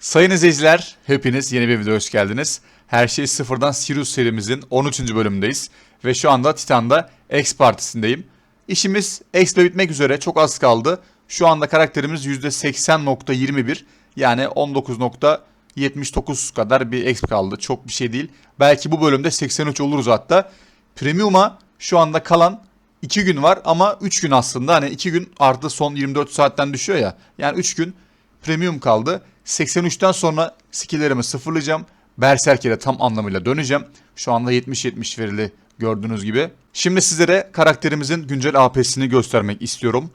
Sayın izleyiciler, hepiniz yeni bir videoya hoş geldiniz. Her şey sıfırdan Sirius serimizin 13. bölümündeyiz. Ve şu anda Titan'da X partisindeyim. İşimiz X ile bitmek üzere çok az kaldı. Şu anda karakterimiz %80.21 yani 19.79 kadar bir X kaldı. Çok bir şey değil. Belki bu bölümde 83 oluruz hatta. Premium'a şu anda kalan 2 gün var ama 3 gün aslında. Hani 2 gün artı son 24 saatten düşüyor ya. Yani 3 gün premium kaldı. 83'ten sonra skilllerimi sıfırlayacağım. Berserker'e tam anlamıyla döneceğim. Şu anda 70-70 verili gördüğünüz gibi. Şimdi sizlere karakterimizin güncel AP'sini göstermek istiyorum.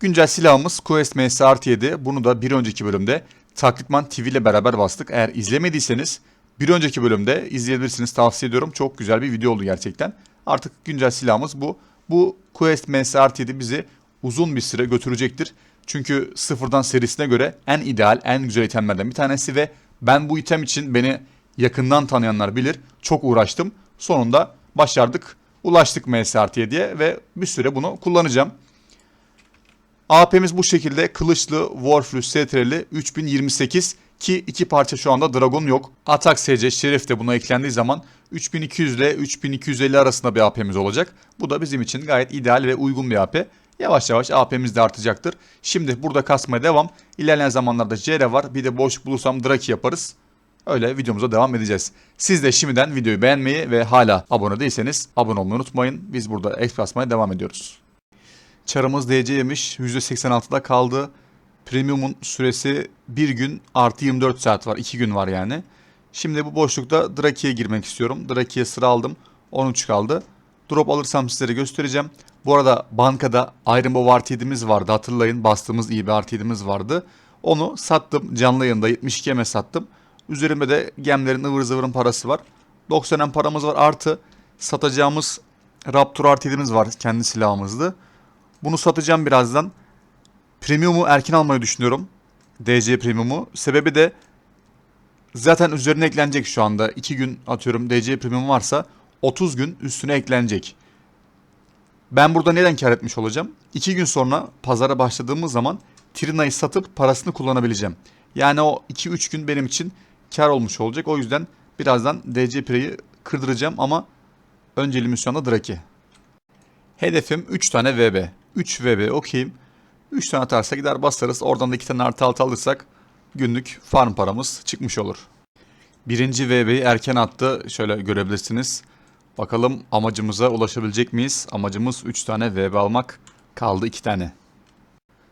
Güncel silahımız Quest MS artı 7. Bunu da bir önceki bölümde Taklitman TV ile beraber bastık. Eğer izlemediyseniz bir önceki bölümde izleyebilirsiniz. Tavsiye ediyorum. Çok güzel bir video oldu gerçekten. Artık güncel silahımız bu. Bu Quest MS artı 7 bizi uzun bir süre götürecektir. Çünkü sıfırdan serisine göre en ideal, en güzel itemlerden bir tanesi ve ben bu item için beni yakından tanıyanlar bilir. Çok uğraştım. Sonunda başardık. Ulaştık MS 7'ye ve bir süre bunu kullanacağım. AP'miz bu şekilde kılıçlı Warflu STR'li 3028 ki iki parça şu anda Dragon yok. Atak SC Şerif de buna eklendiği zaman 3200 ile 3250 arasında bir AP'miz olacak. Bu da bizim için gayet ideal ve uygun bir AP. Yavaş yavaş AP'miz de artacaktır. Şimdi burada kasmaya devam. İlerleyen zamanlarda CR var. Bir de boş bulursam Draki yaparız. Öyle videomuza devam edeceğiz. Siz de şimdiden videoyu beğenmeyi ve hala abone değilseniz abone olmayı unutmayın. Biz burada X basmaya devam ediyoruz. Çarımız DC yemiş. %86'da kaldı. Premium'un süresi 1 gün artı 24 saat var. 2 gün var yani. Şimdi bu boşlukta Draki'ye girmek istiyorum. Draki'ye sıra aldım. 13 kaldı. Drop alırsam sizlere göstereceğim. Bu arada bankada Iron Bow artı 7'miz vardı. Hatırlayın bastığımız iyi bir artı 7'miz vardı. Onu sattım. Canlı yayında 72 eme sattım. Üzerimde de gemlerin ıvır zıvırın parası var. 90 em paramız var. Artı satacağımız Raptor artı 7'miz var. Kendi silahımızdı. Bunu satacağım birazdan. Premium'u erken almayı düşünüyorum. DC Premium'u. Sebebi de zaten üzerine eklenecek şu anda. 2 gün atıyorum DC Premium varsa 30 gün üstüne eklenecek. Ben burada neden kar etmiş olacağım? 2 gün sonra pazara başladığımız zaman Trina'yı satıp parasını kullanabileceğim. Yani o 2-3 gün benim için kar olmuş olacak. O yüzden birazdan DC Pre'yi kırdıracağım ama önceliğimiz anda Draki. Hedefim 3 tane VB. 3 VB okeyim. 3 tane atarsa gider basarız. Oradan da 2 tane artı altı alırsak günlük farm paramız çıkmış olur. Birinci VB'yi erken attı. Şöyle görebilirsiniz. Bakalım amacımıza ulaşabilecek miyiz? Amacımız 3 tane VB almak. Kaldı 2 tane.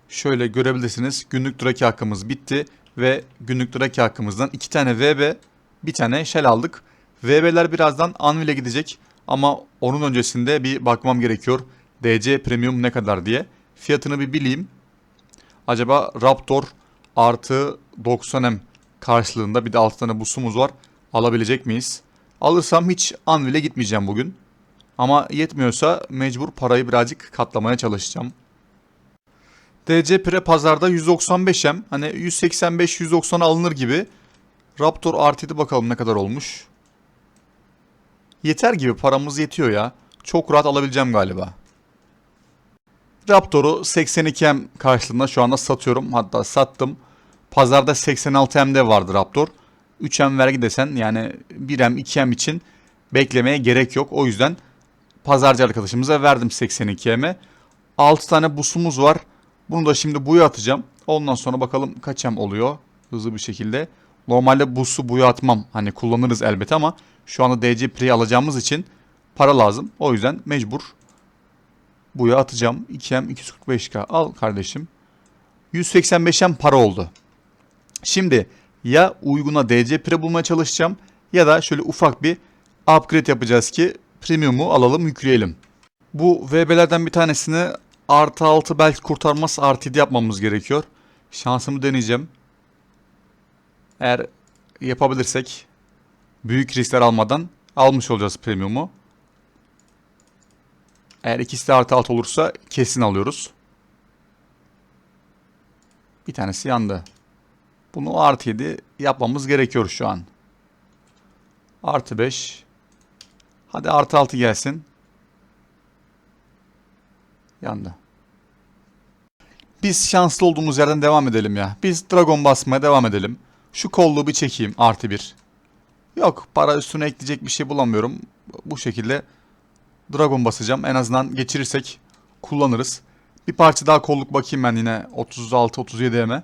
Şöyle görebilirsiniz. Günlük draki hakkımız bitti. Ve günlük draki hakkımızdan 2 tane VB, bir tane shell aldık. VB'ler birazdan Anvil'e gidecek. Ama onun öncesinde bir bakmam gerekiyor. DC Premium ne kadar diye. Fiyatını bir bileyim. Acaba Raptor artı 90M karşılığında bir de 6 tane busumuz var. Alabilecek miyiz? Alırsam hiç Anvil'e gitmeyeceğim bugün. Ama yetmiyorsa mecbur parayı birazcık katlamaya çalışacağım. DC Pre pazarda 195M. Hani 185-190 alınır gibi. Raptor 7 bakalım ne kadar olmuş. Yeter gibi paramız yetiyor ya. Çok rahat alabileceğim galiba. Raptor'u 82M karşılığında şu anda satıyorum. Hatta sattım. Pazarda 86M'de vardı Raptor. 3M vergi desen yani 1M 2M için beklemeye gerek yok. O yüzden pazarcı arkadaşımıza verdim 82M'e. 6 tane busumuz var. Bunu da şimdi buya atacağım. Ondan sonra bakalım kaç M oluyor hızlı bir şekilde. Normalde busu buya atmam. Hani kullanırız elbette ama şu anda DC Pre'yi alacağımız için para lazım. O yüzden mecbur buya atacağım. 2M 245K al kardeşim. 185M para oldu. Şimdi ya uyguna DC Pre bulmaya çalışacağım ya da şöyle ufak bir upgrade yapacağız ki premium'u alalım yükleyelim. Bu VB'lerden bir tanesini artı 6 belki kurtarmaz artı 7 yapmamız gerekiyor. Şansımı deneyeceğim. Eğer yapabilirsek büyük riskler almadan almış olacağız premium'u. Eğer ikisi de artı alt olursa kesin alıyoruz. Bir tanesi yandı. Bunu artı 7 yapmamız gerekiyor şu an. Artı 5. Hadi artı 6 gelsin. Yandı. Biz şanslı olduğumuz yerden devam edelim ya. Biz Dragon basmaya devam edelim. Şu kolluğu bir çekeyim artı bir. Yok para üstüne ekleyecek bir şey bulamıyorum. Bu şekilde Dragon basacağım. En azından geçirirsek kullanırız. Bir parça daha kolluk bakayım ben yine 36-37 eme.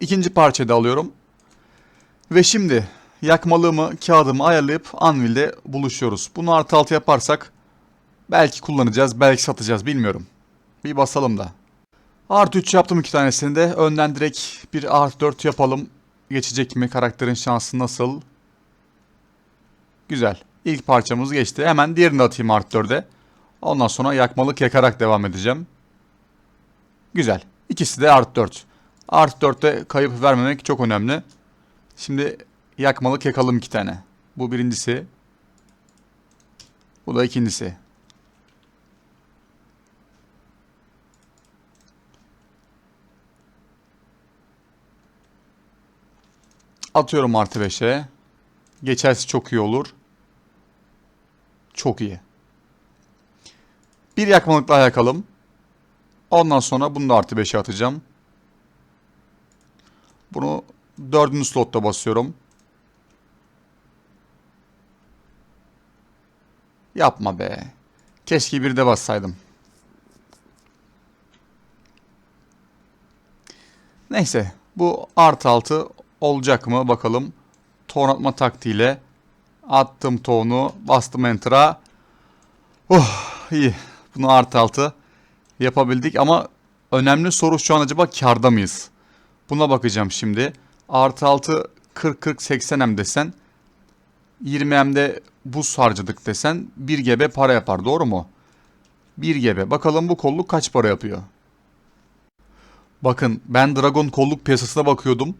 İkinci parçayı da alıyorum. Ve şimdi yakmalığımı, kağıdımı ayarlayıp Anvil'de buluşuyoruz. Bunu artı altı yaparsak belki kullanacağız, belki satacağız bilmiyorum. Bir basalım da. Artı 3 yaptım iki tanesini de. Önden direkt bir artı 4 yapalım. Geçecek mi? Karakterin şansı nasıl? Güzel. İlk parçamız geçti. Hemen diğerini atayım artı 4'e. Ondan sonra yakmalık yakarak devam edeceğim. Güzel. İkisi de artı 4. Artı 4'te kayıp vermemek çok önemli. Şimdi yakmalık yakalım iki tane. Bu birincisi. Bu da ikincisi. Atıyorum artı 5'e. Geçerse çok iyi olur. Çok iyi. Bir yakmalık daha yakalım. Ondan sonra bunu da artı 5'e atacağım. Bunu dördüncü slotta basıyorum. Yapma be. Keşke bir de bassaydım. Neyse. Bu artı altı olacak mı bakalım. Ton atma taktiğiyle attım tonu bastım enter'a. Oh iyi. Bunu artı altı yapabildik ama önemli soru şu an acaba karda mıyız? Buna bakacağım şimdi. Artı altı 40-40-80 hem desen 20 hem de buz harcadık desen 1 GB para yapar doğru mu? 1 GB. Bakalım bu kolluk kaç para yapıyor? Bakın ben Dragon kolluk piyasasına bakıyordum.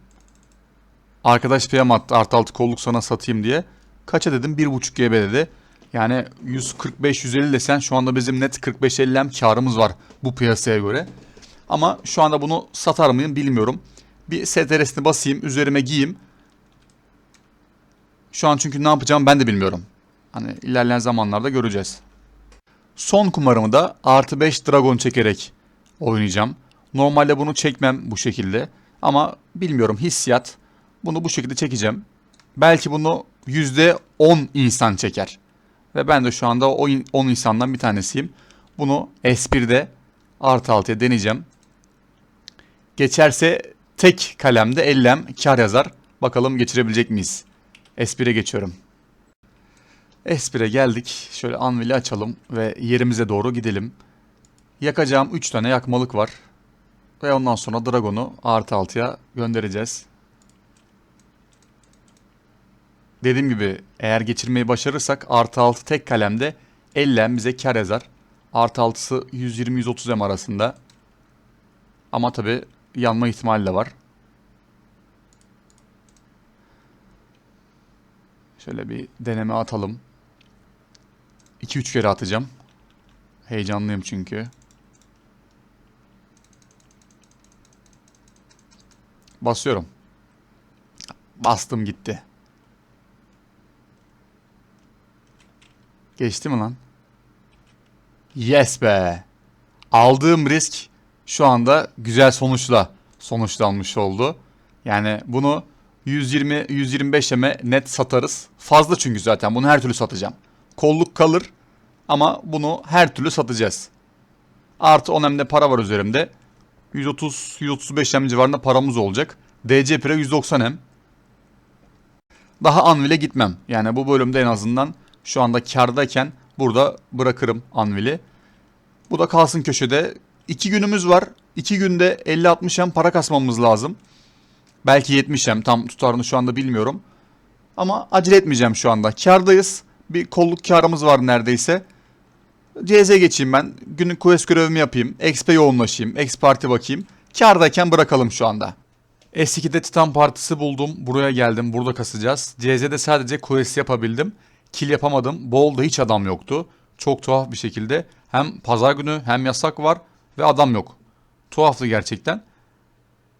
Arkadaş PM attı artı altı kolluk sana satayım diye. Kaça dedim 1.5 GB dedi. Yani 145-150 desen şu anda bizim net 45-50 hem karımız var bu piyasaya göre. Ama şu anda bunu satar mıyım bilmiyorum. Bir STR'sini basayım üzerime giyeyim. Şu an çünkü ne yapacağım ben de bilmiyorum. Hani ilerleyen zamanlarda göreceğiz. Son kumarımı da artı 5 dragon çekerek oynayacağım. Normalde bunu çekmem bu şekilde. Ama bilmiyorum hissiyat. Bunu bu şekilde çekeceğim. Belki bunu %10 insan çeker. Ve ben de şu anda o 10 insandan bir tanesiyim. Bunu S1'de artı altıya deneyeceğim. Geçerse tek kalemde ellem kar yazar. Bakalım geçirebilecek miyiz? S1'e geçiyorum. S1'e geldik. Şöyle anvili açalım ve yerimize doğru gidelim. Yakacağım 3 tane yakmalık var. Ve ondan sonra Dragon'u artı altıya göndereceğiz. Dediğim gibi eğer geçirmeyi başarırsak artı altı tek kalemde 50 bize kar yazar. Artı altısı 120-130 M arasında. Ama tabi yanma ihtimali de var. Şöyle bir deneme atalım. 2-3 kere atacağım. Heyecanlıyım çünkü. Basıyorum. Bastım gitti. Geçti mi lan? Yes be. Aldığım risk şu anda güzel sonuçla sonuçlanmış oldu. Yani bunu 120 125 eme net satarız. Fazla çünkü zaten bunu her türlü satacağım. Kolluk kalır ama bunu her türlü satacağız. Artı 10 emde para var üzerimde. 130 135 em civarında paramız olacak. DC Pre 190 em. Daha Anvil'e gitmem. Yani bu bölümde en azından şu anda kardayken burada bırakırım Anvil'i. Bu da kalsın köşede. 2 günümüz var. 2 günde 50-60 em para kasmamız lazım. Belki 70 em tam tutarını şu anda bilmiyorum. Ama acele etmeyeceğim şu anda. Kardayız. Bir kolluk karımız var neredeyse. CZ geçeyim ben. Günlük quest görevimi yapayım. XP yoğunlaşayım. X parti bakayım. Kardayken bırakalım şu anda. S2'de Titan Partisi buldum. Buraya geldim. Burada kasacağız. CZ'de sadece quest yapabildim. Kill yapamadım. Bowl'da hiç adam yoktu. Çok tuhaf bir şekilde. Hem pazar günü hem yasak var ve adam yok. Tuhaftı gerçekten.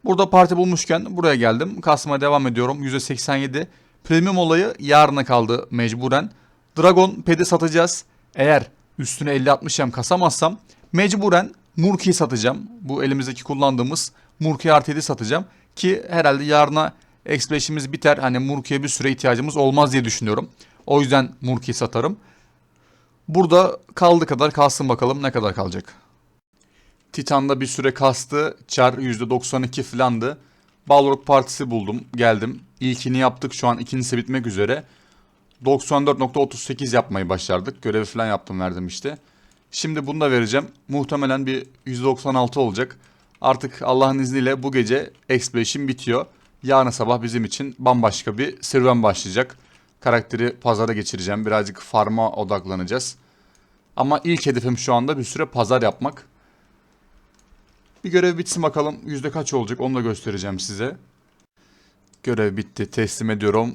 Burada parti bulmuşken buraya geldim. Kasmaya devam ediyorum. %87. Premium olayı yarına kaldı mecburen. Dragon Pad'i satacağız. Eğer üstüne 50-60 hem kasamazsam mecburen Murki'yi satacağım. Bu elimizdeki kullandığımız Murki artı 7 satacağım. Ki herhalde yarına Expression'imiz biter. Hani Murki'ye bir süre ihtiyacımız olmaz diye düşünüyorum. O yüzden Murki'yi satarım. Burada kaldı kadar kalsın bakalım ne kadar kalacak. Titan'da bir süre kastı. Char %92 filandı. Balrog Partisi buldum. Geldim. İlkini yaptık. Şu an ikincisi bitmek üzere. 94.38 yapmayı başardık. Görevi falan yaptım verdim işte. Şimdi bunu da vereceğim. Muhtemelen bir 196 olacak. Artık Allah'ın izniyle bu gece Exploration bitiyor. Yarın sabah bizim için bambaşka bir serüven başlayacak. Karakteri pazara geçireceğim. Birazcık farma odaklanacağız. Ama ilk hedefim şu anda bir süre pazar yapmak. Bir görev bitsin bakalım yüzde kaç olacak onu da göstereceğim size. Görev bitti teslim ediyorum.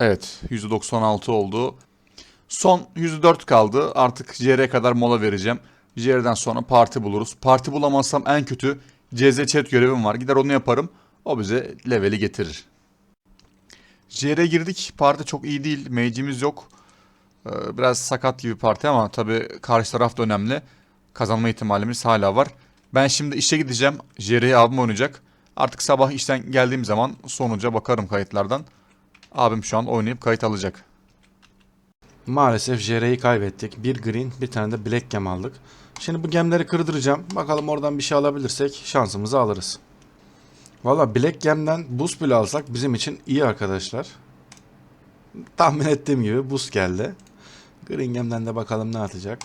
Evet %96 oldu. Son %4 kaldı. Artık JR'ye kadar mola vereceğim. JR'den sonra parti buluruz. Parti bulamazsam en kötü CZ chat görevim var. Gider onu yaparım. O bize leveli getirir. JR'ye girdik. Parti çok iyi değil. Mage'imiz yok. Ee, Biraz sakat gibi parti ama tabii karşı taraf da önemli. Kazanma ihtimalimiz hala var. Ben şimdi işe gideceğim. JR'yi abim oynayacak. Artık sabah işten geldiğim zaman sonuca bakarım kayıtlardan. Abim şu an oynayıp kayıt alacak. Maalesef JR'yi kaybettik. Bir green, bir tane de black gem aldık. Şimdi bu gemleri kırdıracağım. Bakalım oradan bir şey alabilirsek şansımızı alırız. Valla black gemden boost bile alsak bizim için iyi arkadaşlar. Tahmin ettiğim gibi boost geldi. Green gemden de bakalım ne atacak.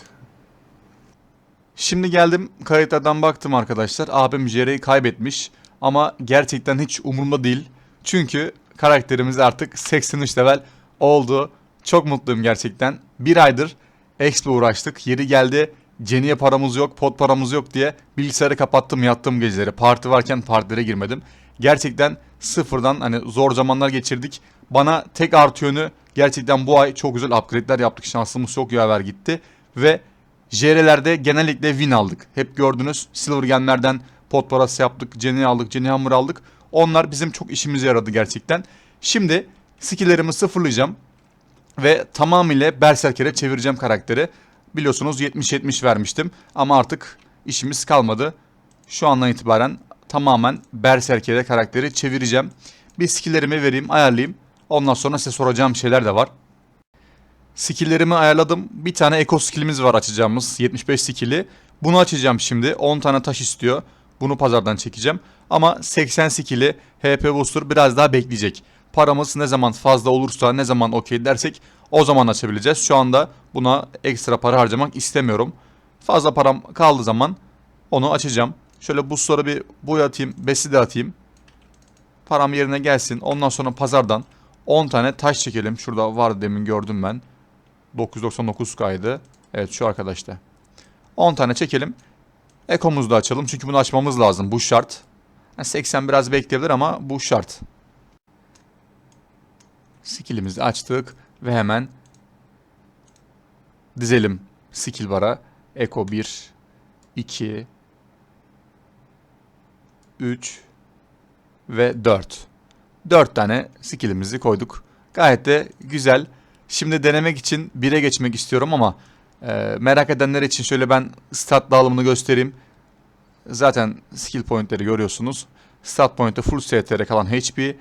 Şimdi geldim kayıtlardan baktım arkadaşlar. Abim JR'yi kaybetmiş. Ama gerçekten hiç umurumda değil. Çünkü karakterimiz artık 83 level oldu. Çok mutluyum gerçekten. Bir aydır Expo uğraştık. Yeri geldi. Ceniye paramız yok, pot paramız yok diye bilgisayarı kapattım yattım geceleri. Parti varken partilere girmedim. Gerçekten sıfırdan hani zor zamanlar geçirdik. Bana tek artı yönü gerçekten bu ay çok güzel upgrade'ler yaptık. Şansımız çok yaver gitti. Ve JR'lerde genellikle win aldık. Hep gördünüz silver genlerden pot parası yaptık, Jenny aldık, Jenny Hammer aldık. Onlar bizim çok işimize yaradı gerçekten. Şimdi skill'lerimi sıfırlayacağım ve tamamıyla Berserker'e çevireceğim karakteri. Biliyorsunuz 70-70 vermiştim ama artık işimiz kalmadı. Şu andan itibaren tamamen Berserker'e karakteri çevireceğim. Bir skill'lerimi vereyim, ayarlayayım. Ondan sonra size soracağım şeyler de var. Skill'lerimi ayarladım. Bir tane eco skill'imiz var açacağımız. 75 skill'i. Bunu açacağım şimdi. 10 tane taş istiyor. Bunu pazardan çekeceğim. Ama 80 skill'i HP booster biraz daha bekleyecek. Paramız ne zaman fazla olursa ne zaman okey dersek o zaman açabileceğiz. Şu anda buna ekstra para harcamak istemiyorum. Fazla param kaldığı zaman onu açacağım. Şöyle boostlara bir boy atayım. Besi de atayım. Param yerine gelsin. Ondan sonra pazardan 10 tane taş çekelim. Şurada vardı demin gördüm ben. 999 kaydı. Evet şu arkadaşta. 10 tane çekelim. Ekomuzu da açalım çünkü bunu açmamız lazım. Bu şart. Yani 80 biraz bekleyebilir ama bu şart. Skill'imizi açtık ve hemen dizelim skill bara. Eko 1, 2, 3 ve 4. 4 tane skill'imizi koyduk. Gayet de güzel. Şimdi denemek için 1'e geçmek istiyorum ama e, merak edenler için şöyle ben stat dağılımını göstereyim. Zaten skill pointleri görüyorsunuz. Stat point'te full STR kalan HP.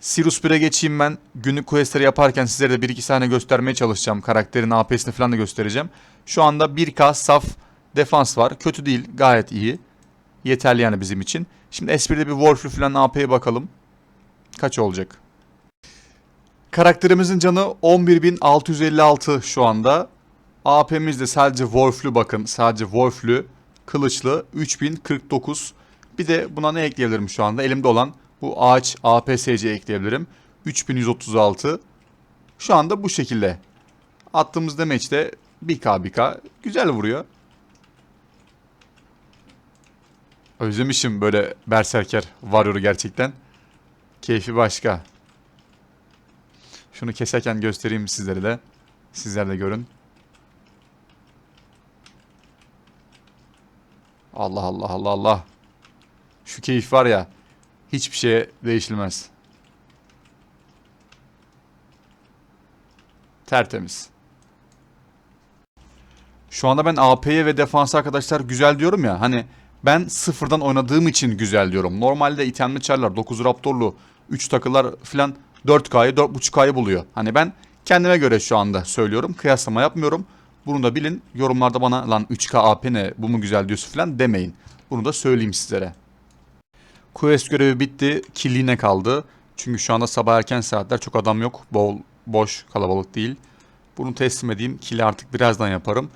Sirius 1'e geçeyim ben. Günlük questleri yaparken sizlere de 1-2 saniye göstermeye çalışacağım. Karakterin AP'sini falan da göstereceğim. Şu anda 1K saf defans var. Kötü değil. Gayet iyi. Yeterli yani bizim için. Şimdi S1'de bir Wolf'lü falan AP'ye bakalım. Kaç olacak? Karakterimizin canı 11.656 şu anda. AP'miz de sadece Wolf'lü bakın. Sadece Wolf'lü. Kılıçlı 3049. Bir de buna ne ekleyebilirim şu anda? Elimde olan bu ağaç APSC ekleyebilirim. 3136. Şu anda bu şekilde. Attığımız damage'de 1K 1K. Güzel vuruyor. Özlemişim böyle Berserker Warrior'u gerçekten. Keyfi başka. Şunu keserken göstereyim sizlere de. Sizler de görün. Allah Allah Allah Allah. Şu keyif var ya. Hiçbir şeye değişilmez. Tertemiz. Şu anda ben AP'ye ve defansa arkadaşlar güzel diyorum ya. Hani Ben sıfırdan oynadığım için güzel diyorum. Normalde itemli çarlar 9 raptorlu 3 takılar falan 4K'yı 4.5K'yı buluyor. Hani ben kendime göre şu anda söylüyorum. Kıyaslama yapmıyorum. Bunu da bilin. Yorumlarda bana lan 3K AP ne bu mu güzel diyorsun falan demeyin. Bunu da söyleyeyim sizlere. Quest görevi bitti. Killiğine kaldı. Çünkü şu anda sabah erken saatler çok adam yok. Bol, boş, kalabalık değil. Bunu teslim edeyim. Kili artık birazdan yaparım.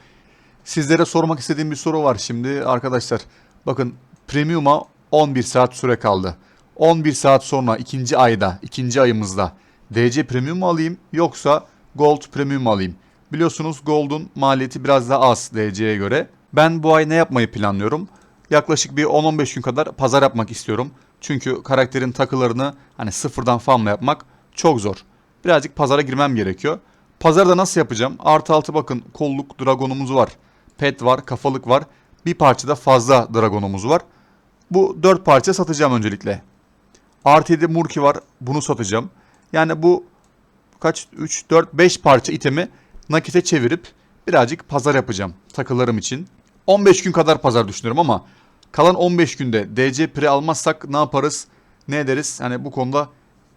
Sizlere sormak istediğim bir soru var şimdi arkadaşlar. Bakın Premium'a 11 saat süre kaldı. 11 saat sonra ikinci ayda, ikinci ayımızda DC Premium mu alayım yoksa Gold Premium mu alayım? Biliyorsunuz Gold'un maliyeti biraz daha az DC'ye göre. Ben bu ay ne yapmayı planlıyorum? Yaklaşık bir 10-15 gün kadar pazar yapmak istiyorum. Çünkü karakterin takılarını hani sıfırdan farmla yapmak çok zor. Birazcık pazara girmem gerekiyor. Pazarda nasıl yapacağım? Artı altı bakın kolluk dragonumuz var. Pet var, kafalık var. Bir parça da fazla dragonumuz var. Bu 4 parça satacağım öncelikle. Artı 7 Murki var. Bunu satacağım. Yani bu kaç 3 4 5 parça itemi nakite çevirip birazcık pazar yapacağım takılarım için. 15 gün kadar pazar düşünüyorum ama kalan 15 günde DC pre almazsak ne yaparız? Ne ederiz? Hani bu konuda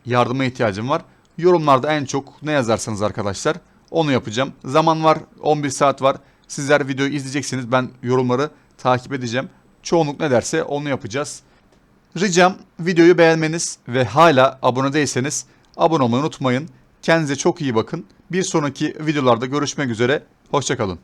yardıma ihtiyacım var. Yorumlarda en çok ne yazarsanız arkadaşlar onu yapacağım. Zaman var 11 saat var. Sizler videoyu izleyeceksiniz. Ben yorumları takip edeceğim. Çoğunluk ne derse onu yapacağız. Ricam videoyu beğenmeniz ve hala abone değilseniz abone olmayı unutmayın. Kendinize çok iyi bakın. Bir sonraki videolarda görüşmek üzere. Hoşçakalın.